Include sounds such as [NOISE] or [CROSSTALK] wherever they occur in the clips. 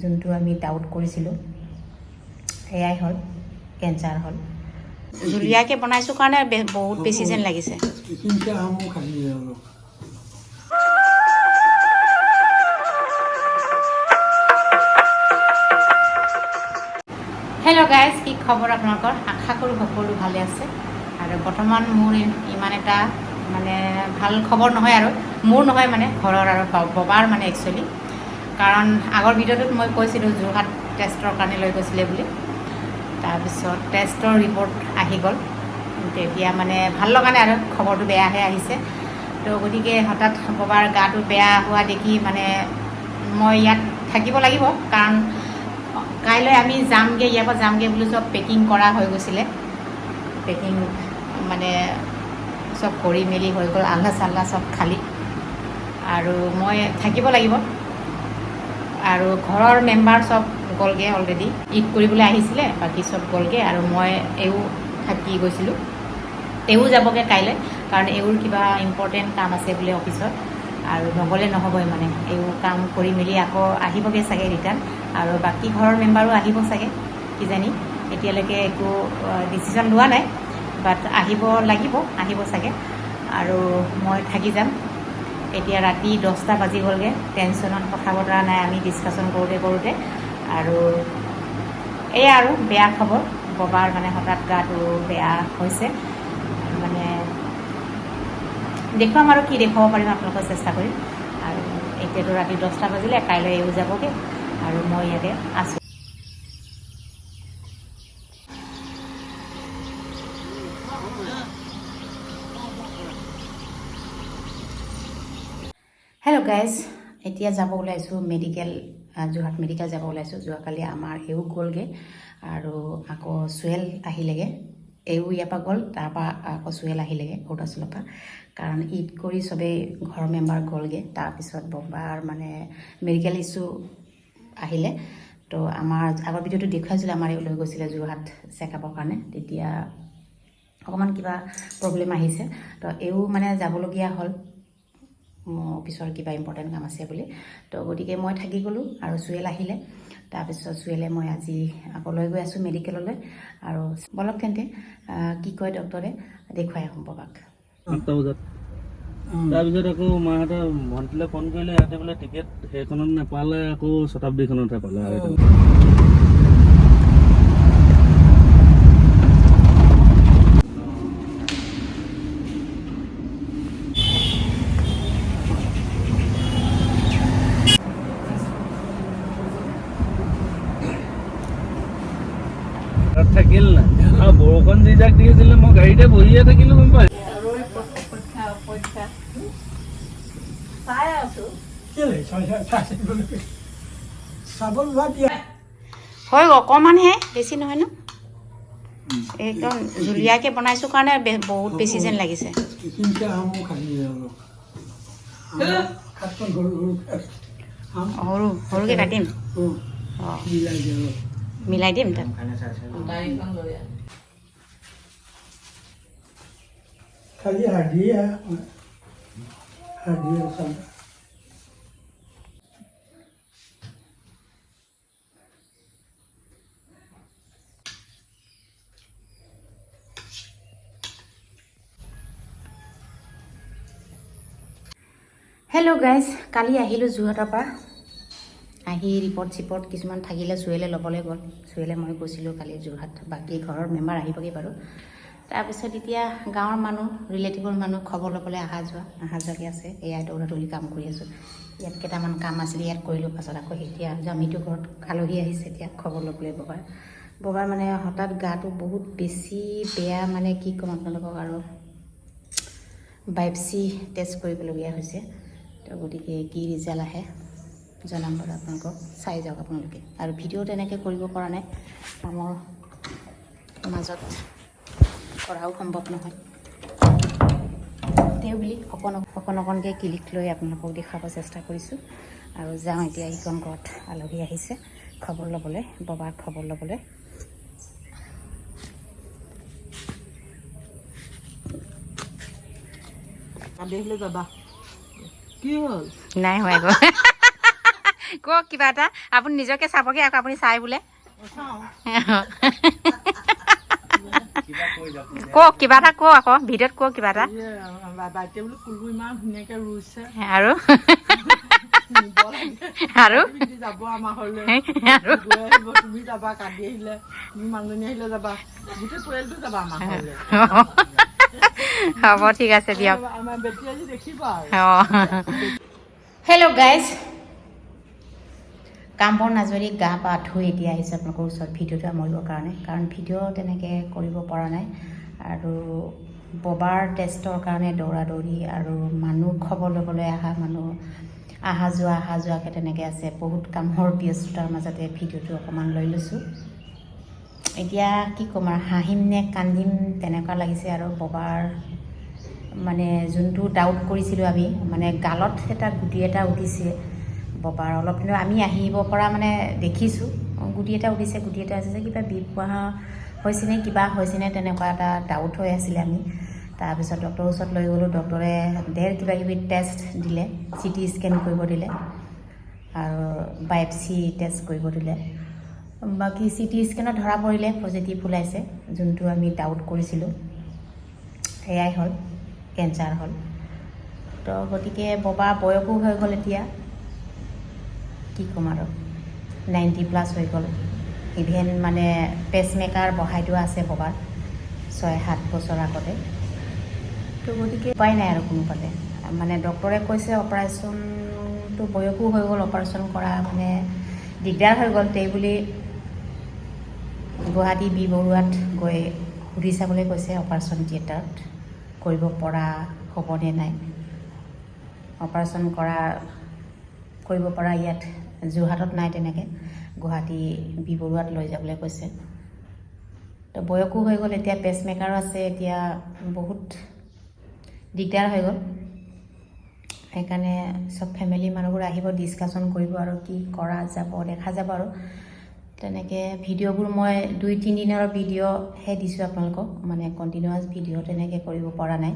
যোনটো আমি ডাউট কৰিছিলোঁ সেয়াই হ'ল কেঞ্চাৰ হ'ল। জুলীয়াকৈ বনাইছোঁ কাৰণে বহুত বেছি যেন লাগিছে। হেল্ল' গাইজ কি খবৰ আপোনালোকৰ? আশা কৰোঁ সকলো ভালে আছে। আৰু বৰ্তমান মোৰ ইমান এটা মানে ভালো খবৰ নহয় আৰু, মোৰ নহয় মানে ঘৰৰ আৰু ববাৰ মানে একচুৱেলি কাৰণ আগৰ ভিডিঅ'টোত মই কৈছিলোঁ যোৰহাট টেষ্টৰ কাৰণে লৈ গৈছিলে বুলি। তাৰপিছত টেষ্টৰ ৰিপৰ্ট আহি গ'ল। কিন্তু এতিয়া মানে ভাল লগা নাই আৰু খবৰটো বেয়াহে আহিছে। তো গতিকে হঠাৎ ববাৰ গাটো বেয়া হোৱা দেখি মানে মই ইয়াত থাকিব লাগিব। কাৰণ কাইলৈ আমি যামগৈ ইয়াৰ পৰা যামগৈ বুলি চব পেকিং কৰা হৈ গৈছিলে। পেকিং মানে চব কৰি মেলি হৈ গ'ল আল্লা চাল্লা চব খালী। আৰু মই থাকিব লাগিব। আৰু ঘৰৰ মেম্বাৰ চব গ'লগৈ অলৰেডি ঈদ কৰিবলৈ আহিছিলে বাকী চব গ'লগৈ আৰু মই এও থাকি গৈছিলোঁ। এও যাবগৈ কাইলৈ কাৰণ এওৰ কিবা ইম্পৰ্টেণ্ট কাম আছে বোলে অফিচত আৰু নগ'লে নহ'বই মানে এও কাম কৰি মেলি আকৌ আহিবগৈ চাগে ৰিটাৰ্ণ আৰু বাকী ঘৰৰ মেম্বাৰো আহিব চাগে কিজানি। এতিয়ালৈকে একো ডিচিশ্যন লোৱা নাই বাট আহিব লাগিব আহিব চাগে। আৰু মই থাকি যাম। এতিয়া ৰাতি দহটা বাজি গ'লগৈ টেনশ্যনত কথা বতৰা নাই, আমি ডিছকাশ্যন কৰোঁতে কৰোঁতে। আৰু এয়া আৰু, বেয়া খবৰ। ববাৰ মানে হঠাৎ গাটো বেয়া হৈছে। মানে দেখুৱাম আৰু কি দেখুৱাব পাৰিম আপোনালোকৰ চেষ্টা কৰিম। আৰু এতিয়াতো ৰাতি দহটা বাজিলে, কাইলৈ এও যাবগৈ। আৰু মই ইয়াতে আছোঁ। হেল্ল' গাইজ এতিয়া যাব ওলাইছোঁ মেডিকেল যোৰহাট মেডিকেল যাব ওলাইছোঁ। যোৱাকালি আমাৰ এও গ'লগৈ আৰু আকৌ চুৱেল আহিলেগৈ। এও ইয়াৰ পৰা গ'ল তাৰপৰা আকৌ চুৱেল আহিলেগৈ অৰুণাচলৰ পৰা। কাৰণ ঈদ কৰি চবেই ঘৰৰ মেম্বাৰ গ'লগৈ। তাৰপিছত ববাৰ মানে মেডিকেল ইছ্যু আহিলে। তো আমাৰ আগৰ ভিডিঅ'টো দেখুৱাইছিলে আমাৰ এও লৈ গৈছিলে যোৰহাট চেকআপৰ কাৰণে। তেতিয়া অকণমান কিবা প্ৰব্লেম আহিছে। তো এও মানে যাবলগীয়া হ'ল। অফিচৰ কিবা ইম্পৰ্টেণ্ট কাম আছে বুলি। তো গতিকে মই থাকি গ'লোঁ আৰু চুৱেল আহিলে। তাৰপিছত চুৱেলে মই আজি আকৌ লৈ গৈ আছোঁ মেডিকেললৈ আৰু বলক তেন্তে কি কয় ডক্টৰে দেখুৱাই আহোঁ ববাক। আঠটা বজাত। তাৰপিছত আকৌ মাহঁতে ভণ্টিলে ফোন কৰিলে সিহঁতে বোলে টিকেট সেইখনত নাপালে আকৌ শতাব্দীখনতহে পালে বৰষুণ যি যাক দি আছিলে মই গাড়ীতে বহিয়ে থাকিলো গম পাই কেলে চাই চাই চাই থাকিবলৈকে চাব লোৱা দিয়া হয় অকণমানহে বেছি নহয় ন? একদম জুলীয়াকৈ বনাইছোঁ কাৰণে বে- বহুত বেছি যেন লাগিছে। এইখিনিতে আহোঁ খালি অলপ আম কাঠখন সৰু সৰুকৈ আছে। আম সৰু সৰুকৈ কাটিম। অঁ, অঁ মিলাই দিয়ে অলপ মিলাই দিম তাত খালি হাৰ্ডিয়ে হাৰ্ডিয়ে চাম হেল্ল' গাইজ কালি আহিলোঁ যোৰহাটৰ পৰা। আহি ৰিপৰ্ট চিপৰ্ট কিছুমান থাকিলে চুৱেলে ল'বলৈ গ'ল। চুৱেলে মই গৈছিলোঁ কালি যোৰহাট বাকী ঘৰৰ মেম্বাৰ আহিবগৈ বাৰু। তাৰপিছত এতিয়া গাঁৱৰ মানুহ ৰিলেটিভৰ মানুহ খবৰ ল'বলৈ অহা যোৱা অহা যোৱাকৈ আছে। এয়া দৌৰা দৌৰি কাম কৰি আছোঁ। ইয়াত কেইটামান কাম আছিলে ইয়াত কৰিলোঁ পাছত আকৌ এতিয়া জামিটো ঘৰত আলহী আহিছে এতিয়া খবৰ ল'বলৈ ববাৰ ববাৰ মানে হঠাৎ গাটো বহুত বেছি বেয়া মানে কি ক'ম আপোনালোকক আৰু বাইপচি টেষ্ট কৰিবলগীয়া হৈছে। তো গতিকে কি ৰিজাল্ট আহে জনাম বাৰু আপোনালোকক চাই যাওক আপোনালোকে। আৰু ভিডিঅ' তেনেকৈ কৰিব পৰা নাই। কামৰ মাজত কৰাও সম্ভৱ নহয়। তেওঁ বুলি অকণ অকণ অকণকৈ ক্লিক লৈ আপোনালোকক দেখুৱাব চেষ্টা কৰিছোঁ। আৰু যাওঁ এতিয়া ইখন ঘৰত আলহী আহিছে। খবৰ ল'বলৈ ববাৰ খবৰ ল'বলৈ। নাই হোৱা আকৌ [LAUGHS] কওক কিবা এটা। আপুনি নিজকে চাবগে আকৌ আপুনি চাই বোলে। [LAUGHS] কওক কিবা এটা কওক আকৌ ভিডিঅ'ত কওক কিবা এটা। বাইদেউ বোলো ফুলবোৰ ইমান ধুনীয়াকে ৰুইছে। আৰু? আৰু? পিন্ধি যাব আমাৰ ঘৰলৈ আৰু? গৈ আহিব তুমি যাবা কান্দি আহিলে তুমি মানুহজনী আহিলে যাবা গোটেই পৰিয়ালটো যাবা আমাৰ ঘৰলৈ। হ'ব ঠিক আছে দিয়ক। আমাৰ বেটি আজি দেখিবা আৰু। হেল্ল' গাইজ কাম বন আজৰি গা পা ধুই এতিয়া আহিছোঁ আপোনালোকৰ ওচৰত ভিডিঅ'টো সামৰিবৰ কাৰণে। কাৰণ ভিডিঅ' তেনেকৈ কৰিব পৰা নাই। আৰু ববাৰ টেষ্টৰ কাৰণে দৌৰা দৌৰি আৰু মানুহ খবৰ ল'বলৈ অহা মানুহ অহা যোৱা অহা যোৱাকৈ তেনেকৈ আছে। বহুত কামৰ ব্যস্ততাৰ মাজতে ভিডিঅ'টো অকণমান লৈ লৈছোঁ। এতিয়া কি ক'ম আৰু হাঁহিম নে কান্দিম তেনেকুৱা লাগিছে আৰু ববাৰ মানে যোনটো ডাউট কৰিছিলোঁ আমি মানে গালত এটা গুটি এটা উঠিছে ববাৰ অলপ দিনৰ আমি আহিব পৰা মানে দেখিছোঁ গুটি এটা উঠিছে গুটি এটা আছে কিবা বিষ হোৱা হৈছেনে কিবা হৈছেনে তেনেকুৱা এটা ডাউট হৈ আছিলে আমি। তাৰপিছত ডক্টৰৰ ওচৰত লৈ গ'লোঁ। ডক্টৰে ধেৰ কিবা কিবি টেষ্ট দিলে চি টি স্কেন কৰিব দিলে আৰু বায়পচি টেষ্ট কৰিব দিলে। বাকী চি টি স্কেনত ধৰা পৰিলে পজিটিভ ওলাইছে যোনটো আমি ডাউট কৰিছিলোঁ। সেয়াই হ'ল কেঞ্চাৰ হ'ল। তো গতিকে ববাৰ বয়সো হৈ গ'ল এতিয়া। কি ক'ম আৰু নাইণ্টি প্লাছ হৈ গ'ল। ইভেন মানে পেচমেকাৰ বহাই থোৱা আছে ববাৰ ছয় সাত বছৰ আগতে। তো গতিকে উপায় নাই আৰু কোনোফালে। মানে ডক্টৰে কৈছে অপাৰেশ্যনটো বয়সো হৈ গ'ল অপাৰেশ্যন কৰা মানে দিগদাৰ হৈ গ'ল তেই বুলি গুৱাহাটী বি বৰুৱাত গৈ সুধি চাবলৈ কৈছে অপাৰেশ্যন থিয়েটাৰত কৰিব পৰা হ'বনে নাই। অপাৰেশ্যন কৰা কৰিব পৰা ইয়াত যোৰহাটত নাই তেনেকৈ। গুৱাহাটী বি বৰুৱাত লৈ যাবলৈ কৈছে। তো বয়সো হৈ গ'ল এতিয়া পেচমেকাৰো আছে এতিয়া বহুত দিগদাৰ হৈ গ'ল। সেইকাৰণে চব ফেমিলি মানুহবোৰ আহিব ডিছকাশ্যন কৰিব আৰু কি কৰা যাব দেখা যাব আৰু। তেনেকৈ ভিডিঅ'বোৰ মই দুই তিনিদিনৰ ভিডিঅ'হে দিছোঁ আপোনালোকক মানে কণ্টিনিউৱাছ ভিডিঅ' তেনেকৈ কৰিব পৰা নাই।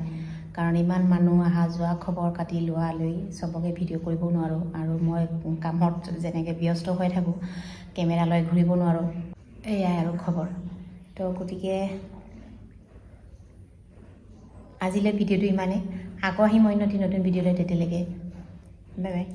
কাৰণ ইমান মানুহ অহা যোৱা খবৰ কাটি লোৱা লৈ চবকে ভিডিঅ' কৰিব নোৱাৰোঁ আৰু মই কামত যেনেকৈ ব্যস্ত হৈ থাকোঁ কেমেৰা লৈ ঘূৰিব নোৱাৰোঁ। এয়াই আৰু খবৰ। তো গতিকে আজিলৈ ভিডিঅ'টো ইমানেই। আকৌ আহিম অন্য নতুন ভিডিঅ'লৈ তেতিয়ালৈকে। Bye bye